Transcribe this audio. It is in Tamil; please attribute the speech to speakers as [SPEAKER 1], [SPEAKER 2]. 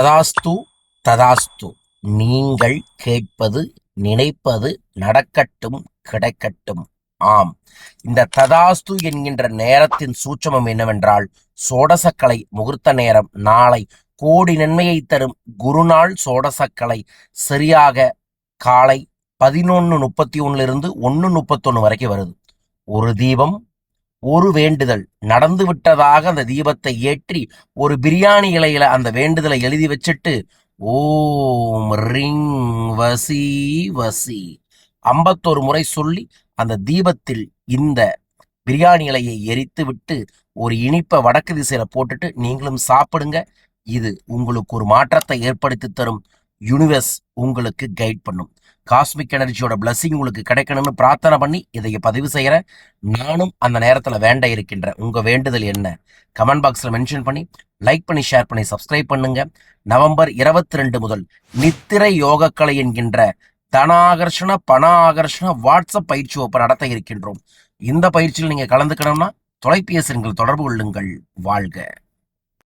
[SPEAKER 1] ததாஸ்து ததாஸ்து. நீங்கள் கேட்பது நினைப்பது நடக்கட்டும் கிடைக்கட்டும். ஆம். இந்த ததாஸ்து என்கின்ற நேரத்தின் சூட்சமம் என்னவென்றால் சோடசக்கலை முகூர்த்த நேரம். நாளை கோடி நன்மையை தரும் குருநாள் சோடசக்கலை. சரியாக காலை பதினொன்று முப்பத்தி ஒன்னுலிருந்து ஒன்று முப்பத்தொன்று வரைக்கும் வருது. ஒரு தீபம் ஒரு வேண்டுதல். நடந்து விட்டதாக அந்த தீபத்தை ஏற்றி ஒரு பிரியாணி இலையில அந்த வேண்டுதலை எழுதி வச்சுட்டு ஓம் ரிங் வசி வசி ஐம்பத்தொரு முறை சொல்லி அந்த தீபத்தில் இந்த பிரியாணி இலையை எரித்து விட்டு ஒரு இனிப்பை வடக்கு திசையில போட்டுட்டு நீங்களும் சாப்பிடுங்க. இது உங்களுக்கு ஒரு மாற்றத்தை ஏற்படுத்தி தரும். யூனிவர்ஸ் உங்களுக்கு கைட் பண்ணும். காஸ்மிக் எனர்ஜியோட பிளஸ்ஸிங் உங்களுக்கு கிடைக்கணும்னு பிரார்த்தனை பண்ணி இதை பதிவு செய்கிறேன் நானும் அந்த நேரத்தில் வேண்ட இருக்கின்றேன் உங்கள் வேண்டுதல் என்ன? கமெண்ட் பாக்ஸில் மென்ஷன் பண்ணி லைக் பண்ணி ஷேர் பண்ணி சப்ஸ்கிரைப் பண்ணுங்க. நவம்பர் இருபத்தி ரெண்டு முதல் நித்திரை யோகக்கலை என்கின்ற தனாகர்ஷண பண ஆகர்ஷண வாட்ஸ்அப் பயிற்சி ஒப்ப நடத்த இருக்கின்றோம். இந்த பயிற்சியில் நீங்கள் கலந்துக்கணும்னா தொலைபேசி தொடர்பு கொள்ளுங்கள். வாழ்க.